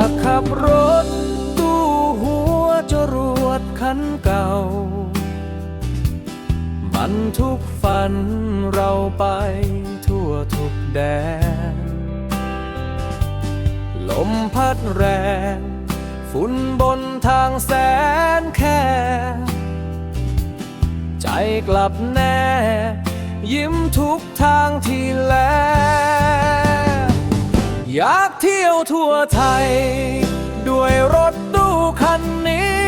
ากขับรถตู้หัวจรวดคันเก่า มันทุกฝันเราไปทั่วทุกแดน ลมพัดแรง ฝุ่นบนทางแสนแคบใจกลับแน่ ยิ้มทุกทางที่แล อยากเที่ยวทั่วไทย ด้วยรถตู้คันนี้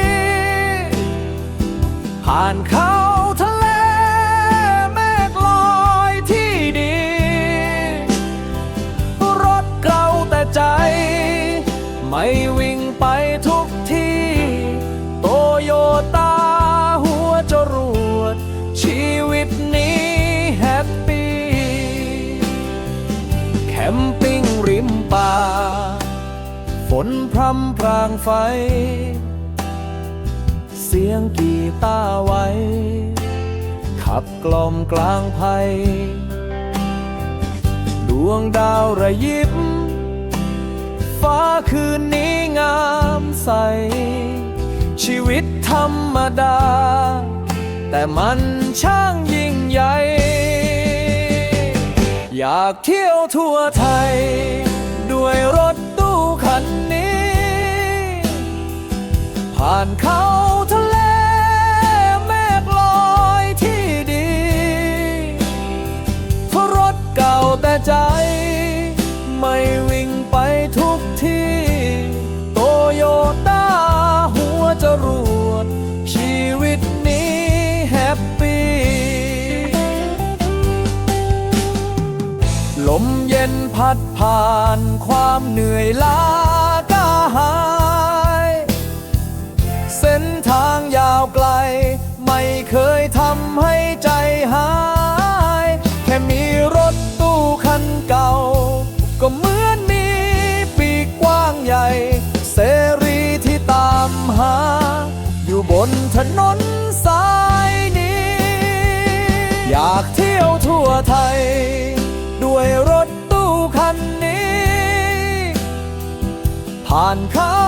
ผ่านเขา นพรำพรางไฟ เสียงกีตาร์ไว้ ขับกล่อมกลางภัย ดวงดาวระยิบ ฟ้าคืนนี้งามใส ชีวิตธรรมดา แต่มันช่างยิ่งใหญ่ อยากเที่ยวทั่วไทยด้วย ไม่วิ่งไปทุกที่ โตโยต้าหัวจรวด ชีวิตนี้แฮปปี้ ลมเย็นพัดผ่านความเหนื่อยล้าก็หาย เส้นทางยาวไกลไม่เคย นถนนสายนี้ อยากเที่ยวทั่วไทย ด้วยรถตู้คันนี้ ผ่านเขา